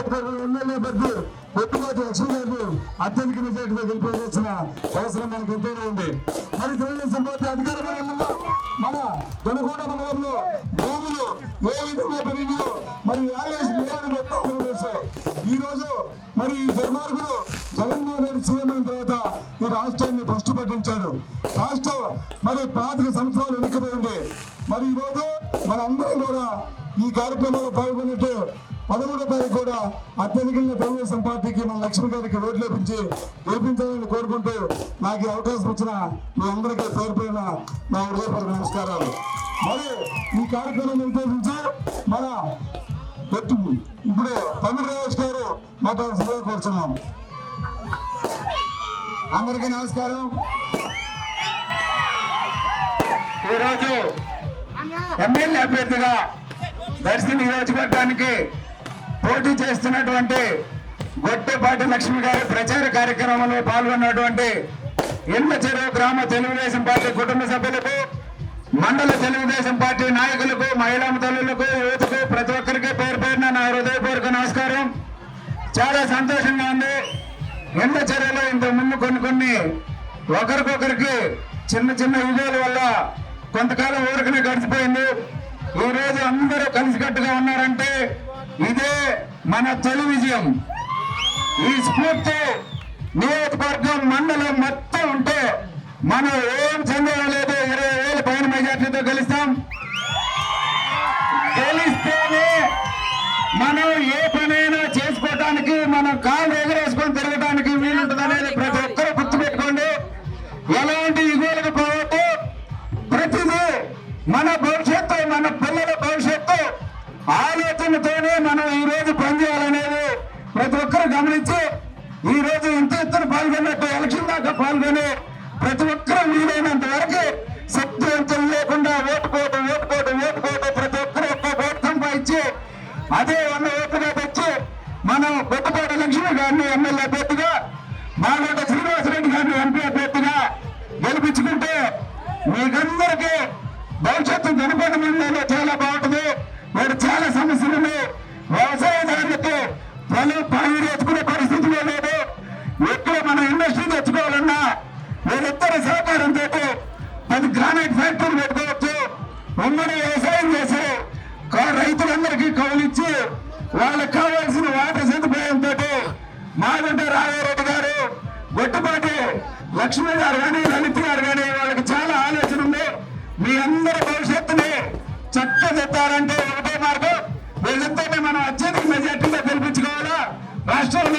MLA అభ్యర్థి పొట్టుబాటి లక్ష్మీ గారిని అత్యధిక మెజార్టీతో గెలిపించాల్సిన అవసరం మనకు ఎంతైనా ఉంది. మరి తెలుగుదేశం పార్టీ అధికారంలో మన దొనకొండ మండలంలో భూములు ఏ విధంగా పెరిగినాయో మరి యాగేష్ నియోజకవర్గం మొత్తం కూడా ఈ రోజు మరి ఈ దుర్మార్గులు జగన్మోహన్ రెడ్డి సీఎం అయిన తర్వాత ఈ రాష్ట్రాన్ని భ్రష్టు పట్టించారు రాష్ట్రం మరి పాతిక సంవత్సరాలు వెనుకపోయింది మరి ఈ రోజు మన అందరం కూడా ఈ కార్యక్రమంలో పాల్గొన్నట్టు పదమూడో తారీఖు కూడా అత్యధికంగా తెలుగుదేశం పార్టీకి మన లక్ష్మి గారికి ఓట్లు వేపించి గెలిపించాలని కోరుకుంటూ నాకు ఈ అవకాశం ఇచ్చిన మీ అందరికీ పేరు పేరున నా హృదయపూర్వక నమస్కారాలు. మరి ఈ కార్యక్రమం ఉద్దేశించి మన పెట్టు ఇప్పుడు తమిళ రాజేష్ గారు మాట్లాడాల్సిందిగా కోరుతున్నాం అందరికీ నమస్కారం. ఈరోజు ఎమ్మెల్యే అభ్యర్థిగా దర్శి నియోజకవర్గానికి పోటీ చేస్తున్నటువంటి గొట్టెపాటి లక్ష్మి గారి ప్రచార కార్యక్రమంలో పాల్గొన్నటువంటి ఎన్న చెరువు గ్రామ తెలుగుదేశం పార్టీ కుటుంబ సభ్యులకు మండల తెలుగుదేశం పార్టీ నాయకులకు మహిళా తల్లులకు యువతకు ప్రతి ఒక్కరికి పేరు పేరున నా హృదయపూర్వక నమస్కారం. చాలా సంతోషంగా ఉంది. ఎండ చర్యలు ఇంత ముందు కొన్ని కొన్ని ఒకరికొకరికి చిన్న చిన్న యుగాల వల్ల కొంతకాలం ఊరికనే గడిచిపోయింది. ఈ రోజు అందరూ కలిసికట్టుగా ఉన్నారంటే ఇదే మన తొలి విజయం. ఈ స్ఫూర్తి నియోజకవర్గం మండలం మొత్తం ఉంటే మనం ఏం చెందలేదు ఇరవై వేలు పైన మెజార్టీతో గెలుస్తాం. గెలిస్తేనే మనం ఏ పనైనా చేసుకోవటానికి మనం కాళ్ళు ఎగరేసుకొని తిరగటానికి వీలుంటుంది అనేది ప్రతి ఒక్కరూ గుర్తుపెట్టుకోండి ఎలాంటి ఇగోలకు పోవద్దు. ప్రతిదీ మన భవిష్యత్తు మన పిల్లల భవిష్యత్తు ఆలోచనతోనే మనం ఈ రోజు పనిచేయాలనేది ప్రతి ఒక్కరు గమనించి ఈ రోజు ఇంత ఎత్తున పాల్గొన్నట్టు ఎలక్షన్ దాకా పాల్గొని ప్రతి ఒక్కరూ వీలైనంత వరకు శక్తివంతం లేకుండా ఓటుకోవటం ఓటుకోవటం ఓటుకోవటం ప్రతి ఒక్కరు ఒక్క ఓటు సంపాదించి అదే ఉన్న ఓటుగా తెచ్చి మనం కొత్తపాటి లక్ష్మి గారిని ఎమ్మెల్యే అభ్యర్థిగా మాగొండ శ్రీనివాసరెడ్డి గారిని ఎంపీ అభ్యర్థిగా గెలిపించుకుంటే మీకందరికీ భవిష్యత్తు జనపద మండలంలో చాలా బాగుంటుంది. రకాల చాలా సమస్యలు ఉన్నాయి. వ్యవసాయదారులకు పలు పనులు తెచ్చుకునే పరిస్థితిలో లేదు. ఎక్కడ మన ఇండస్ట్రీ తెచ్చుకోవాలన్నా వీరిద్దరి సహకారంతో పది గ్రానైట్ ఫ్యాక్టరీ పెట్టుకోవచ్చు. ఉమ్మడి వ్యవసాయం చేసి కా- రైతులందరికీ కౌలిచ్చి వాళ్ళకి కావాల్సిన వాటర్ సదుపాయంతో మాగంట రాఘవరెడ్డి గారు గొట్టుపాటి లక్ష్మి గారు కానీ లలిత్ గారు కానీ వాళ్ళకి చాలా ఆలోచన ఉంది. మీ అందరి భవిష్యత్తుని చక్కదిద్దారంటే ఒకటే మనం అత్యధిక మెజార్టీలో గెలిపించుకోవాలా? రాష్ట్రంలో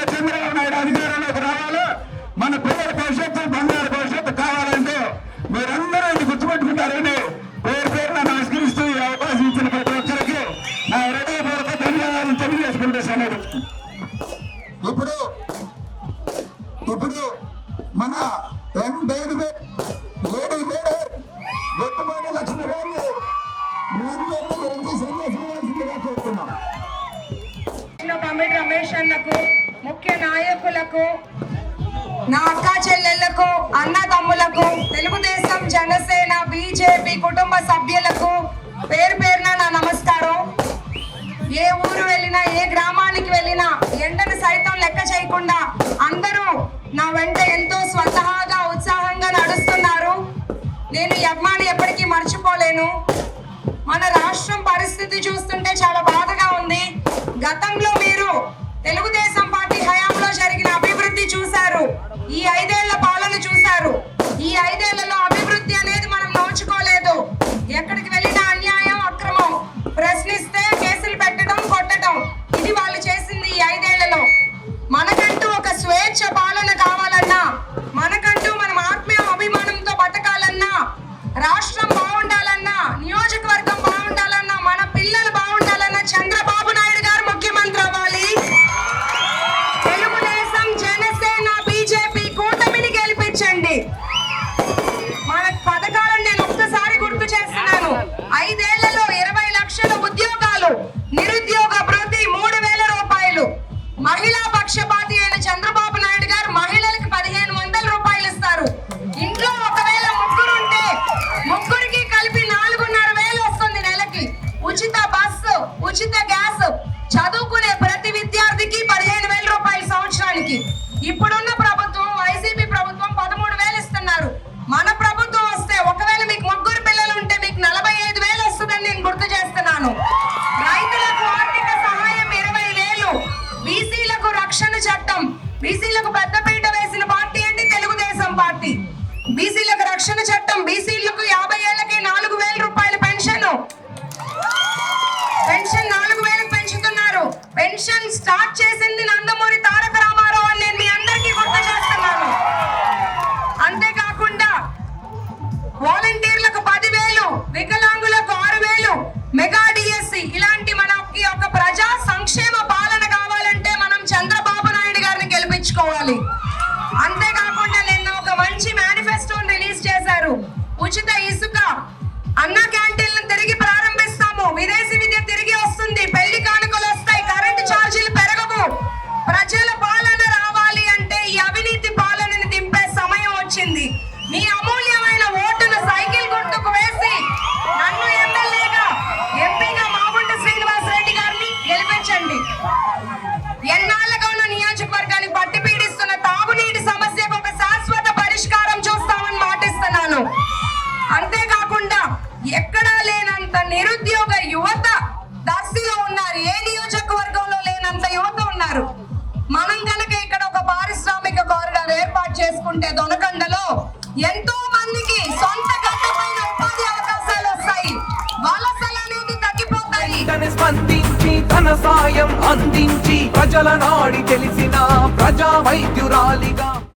కమిటీ రమేష్ అన్నకు ముఖ్య నాయకులకు నా అక్క చెల్లెళ్ళకు అన్న తమ్ములకు తెలుగుదేశం జనసేన బీజేపీ కుటుంబ సభ్యులకు పేరు పేరున నా నమస్కారం. ఏ ఊరు వెళ్ళినా ఏ గ్రామానికి వెళ్ళినా ఎండను సైతం లెక్క చేయకుండా అందరూ నా వెంట ఎంతో స్వతహాగా ఉత్సాహంగా నడుస్తున్నారు. నేను ఈ ఎప్పటికీ మర్చిపోలేను. మన రాష్ట్రం పరిస్థితి చూస్తుంటే ఈ ఐదేళ్ళ పాలన చూశారు. ఈ ఐదేళ్ళ రక్షణ చట్టం బీసీలకు యాభై ఏళ్ళకి నాలుగు వేల రూపాయల పెన్షన్. పెన్షన్ నాలుగు వేలకు పెంచుతున్నారు. పెన్షన్ స్టార్ట్ చేసింది నందమూరి తారక రామారావు అని నేను మీ అందరికీ గుర్తు చేస్తున్నాను. అంతేకాకుండా వాలంటీర్లకు పదివేలు వికలాంగులకు ఆరు వేలు మెగా డిఎస్సి ఇలాంటి మనకి ఒక ప్రజా సంక్షేమ పాలన కావాలంటే మనం చంద్రబాబు నాయుడు గారిని గెలిపించుకోవాలి. ఉచిత ఇసుక అన్న క్యాంటీన్లను ఎక్కడా లేనంత నిరుద్యోగ యువత దర్శిలో ఉన్నారు. ఏ నియోజకవర్గంలో లేనంత యువత ఉన్నారు? మనం కనుక ఇక్కడ ఒక పారిశ్రామిక కారిడార్ ఏర్పాటు చేసుకుంటే దొనకండలో ఎంతో మందికి సొంత గడ్డపైన ఉపాధి అవకాశాలు వస్తాయి. వలసలు అనేది తగ్గిపోతాయి స్పందించి తన సాయం అందించి ప్రజల నాడి తెలిసిన ప్రజా వైద్యురాలిగా